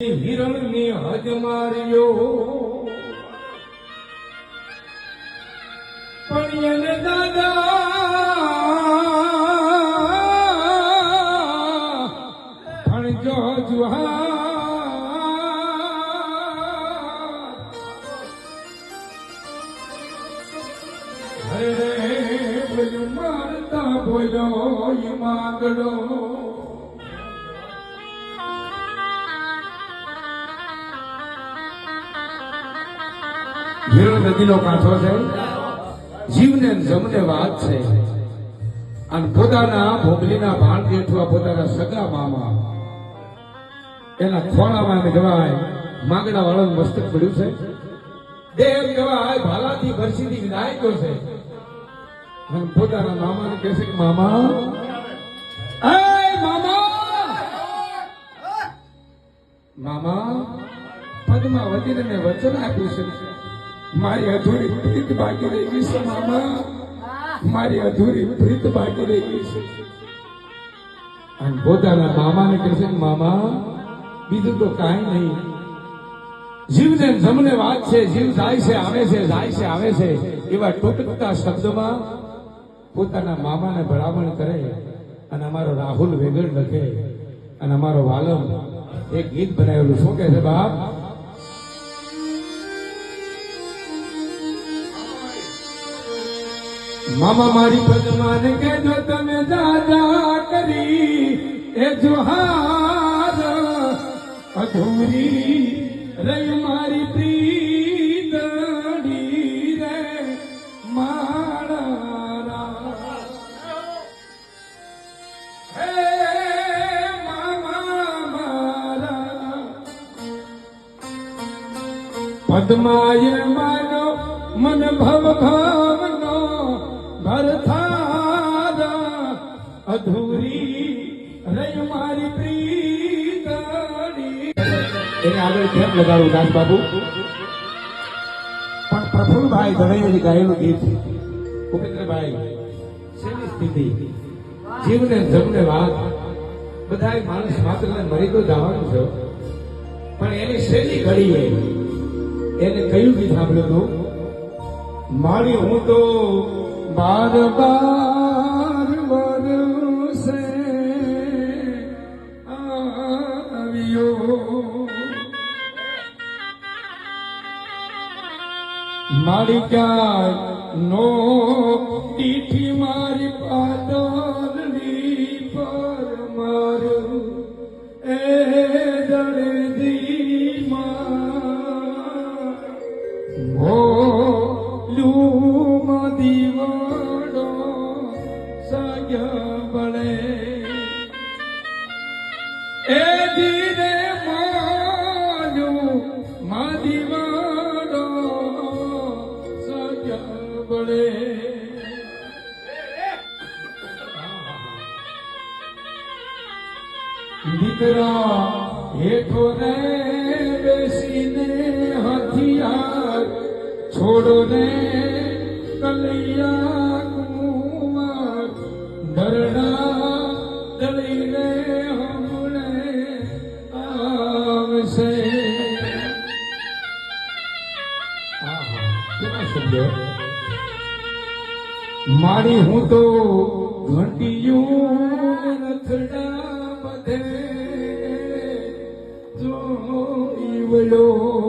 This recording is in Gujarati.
હિરણની હજ માર્યો. પણ એને દાદા ભણજો જુહા હરે રે બોલ્યો મારતા બોલ્યો ઈ માંગડો. હીરો નદીનો કાંઠો છે. જીવને જમને વાત છે. અને પોતાના ભોગલીના ભાણ જેઠવા પોતાના સગા મામા, એના ખોળામાં એમ કહેવાય માંગડા વાળાનું મસ્તક પડ્યું છે. દેવ કહેવાય, ભાલાથી ભરસીથી વિનાયકો છે. અને પોતાના મામાને કહે છે કે, મામા મામા પદ્માવતીને વચન આપ્યું છે. મારી અધૂરી પ્રીત બાકી રહી ગઈ છે, મામા. મારી અધૂરી પ્રીત બાકી રહી ગઈ છે. અને પોતાના મામાને કહે છે મામા, બીજું તો કાંઈ નહીં. જીવને જમને વાત છે, જીવ જાય છે, આવે છે, જાય છે, આવે છે. એવા ટોટકતા શબ્દોમાં પોતાના મામાને ભલામણ કરે અને અમારો રાહુલ વેગડ લખે અને અમારો વાલમ એક ગીત બનાવેલું. શું કહે છે બાપ? મામા મારી પદમાન કે જો તમે દાદા કરી એ જોહાર. અધૂરી રહી મારી પ્રીતડી રે મારા હે મામા મારા. પદ્માય માનો મન ભવ ભાવનો ભરથારા અધૂરી રહી મારી પ્રીતડી એને આગળ કેમ લગાડું દાસ બાબુ? પણ પ્રફુલભાઈ દવેજી ગાયેલું ગીત ભૂપેન્દ્રભાઈ શેની સ્થિતિ? જીવને જમને વાત બધાય માણસ માત્રને મરી તો જવાનું છે. પણ એની શેની ઘડીએ? એને કયું ગીત સાંભળ્યું હતું મારી હું તો બાર બાર વરસે આવ્યો મારી ક્યાં નો પીઠી મારી પાદરની પર મારું એ દર્દી દીકરા હેઠો રે બેસીને હથિયાર છોડો ને કલૈયા કુમાર ધરણા દળીને હમણે આવશે. મારી હું તો ઘંટિયું રથડા Lord.